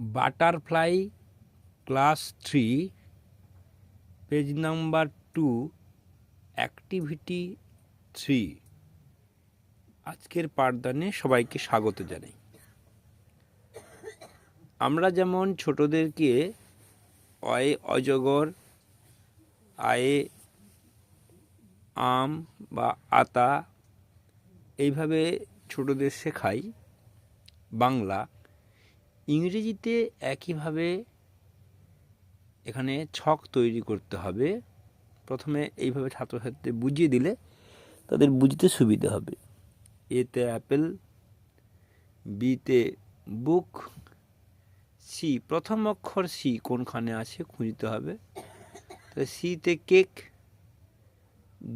Butterfly class three, page number two, activity three. আজকের পাঠদানে সবাইকে স্বাগত জানাই। আমরা যেমন ছোটদেরকে অয়ে অজগর, আয়ে আম বা আতা, এইভাবে ছোটদের শেখাই বাংলা ইংরেজিতে একইভাবে এখানে ছক তৈরি করতে হবে। প্রথমে এইভাবে ছাত্রছাত্রীদের বুঝিয়ে দিলে তাদের বুঝতে সুবিধা হবে। এতে অ্যাপেল বিতে বুক সি প্রথম অক্ষর সি কোনখানে আছে খুঁজতে হবে। তো সিতে cake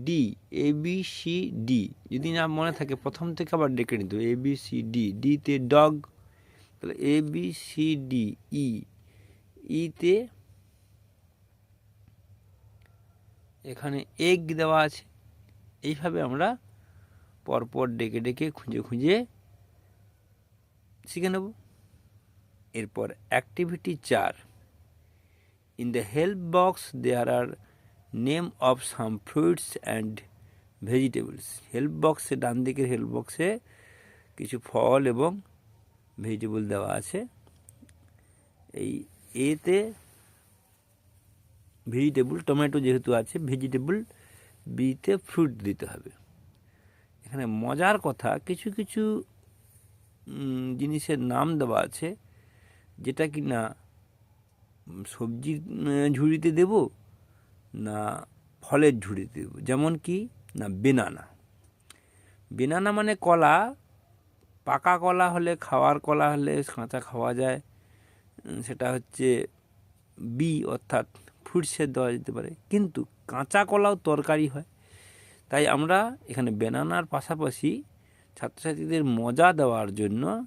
D A B C D যদি না মনে থাকে, প্রথম থেকে আবার ডেকে নিতে এ বি সি ডি ডিতে ডগ তাহলে A B C D E ইতে এখানে এগ দেওয়া আছে। এইভাবে আমরা পরপর ডেকে ডেকে খুঁজে খুঁজে শিখে নেব। এরপর অ্যাক্টিভিটি চার in the help box there are name of some fruits and vegetables help বক্সে ডান দিকের হেল্প বক্সে কিছু ফল এবং ভেজিটেবল দেওয়া আছে। এই এতে ভেজিটেবল, টমেটো যেহেতু আছে, ভেজিটেবল বিতে ফ্রুট দিতে হবে। এখানে মজার কথা, কিছু কিছু জিনিসের নাম দেওয়া আছে, যেটা কি না সবজির ঝুড়িতে দেব না ফলের ঝুড়িতে দেব। যেমন কি, না, বেনানা। বেনানা মানে কলা পাকা কলা হলে, খাওয়ার কলা হলে কাঁচা খাওয়া যায়। সেটা হচ্ছে বি, অর্থাৎ ফ্রুটসে দেওয়া যেতে পারে। কিন্তু কাঁচা কলাও তরকারি হয়। তাই আমরা এখানে বেনানার পাশাপাশি ছাত্রছাত্রীদের মজা দেওয়ার জন্য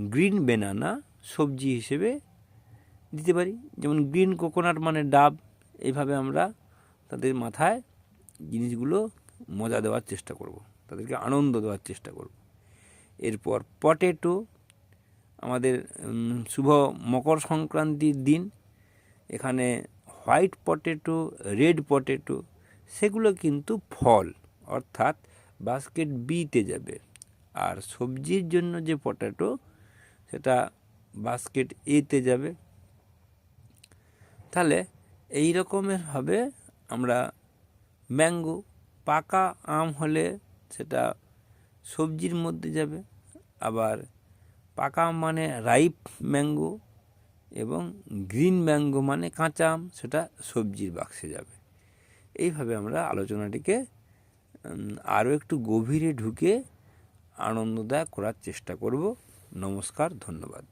গ্রিন বেনানা সবজি হিসেবে দিতে পারি। যেমন গ্রিন কোকোনাট মানে ডাব এইভাবে আমরা তাদের মাথায় জিনিসগুলো মজা দেওয়ার চেষ্টা করব। তাদেরকে আনন্দ দেওয়ার চেষ্টা করব। এরপর পটেটো আমাদের শুভ মকর সংক্রান্তির দিন। এখানে হোয়াইট পটেটো রেড পটেটো সেগুলো কিন্তু ফল, অর্থাৎ বাস্কেট বিতে যাবে। আর সবজির জন্য যে পটেটো সেটা বাস্কেট এতে যাবে। তাহলে এই রকমের হবে আমরা ম্যাঙ্গো, পাকা আম হলে সেটা সবজির মধ্যে যাবে, আবার পাকা আম মানে রাইপ ম্যাঙ্গো এবং গ্রিন ম্যাঙ্গো মানে কাঁচা আম, সেটা সবজির বাক্সে যাবে। এইভাবে আমরা আলোচনাটিকে আরও একটু গভীরে ঢুকে আনন্দদায়ক করার চেষ্টা করব। নমস্কার, ধন্যবাদ।